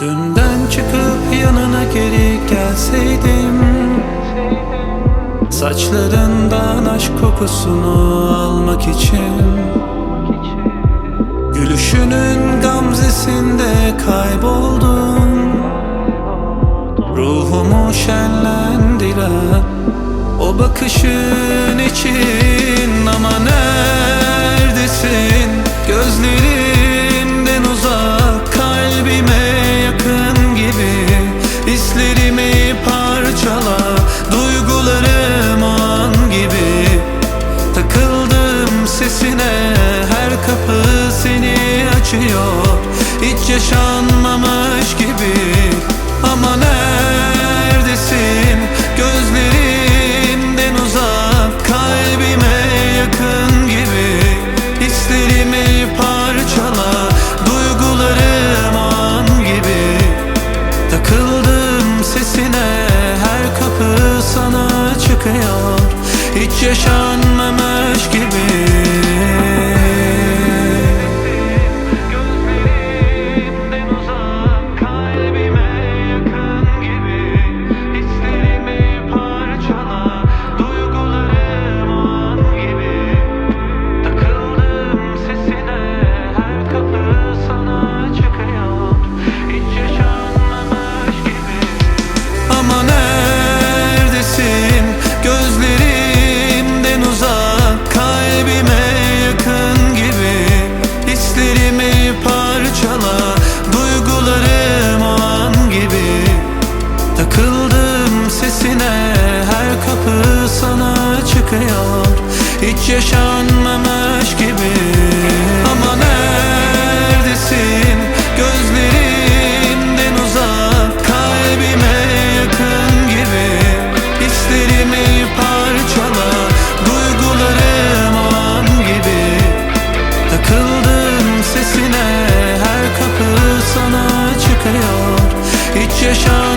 Dünden çıkıp yanına geri gelseydim Saçlarından aşk kokusunu almak için Gülüşünün gamzesinde kayboldum. Ruhumu şenlendiren o bakışın için Aman neredesin gözlerimden uzak Kalbime yakın gibi hislerimi parçala. Duygularım Hiç Hiç yaşanmamış gibi. Ama neredesin? Gözlerimden uzak Kalbime yakın gibi. Hislerimi parçala Duygularım an gibi. Takıldım sesine her kapı sana çıkıyor. Hiç yaşan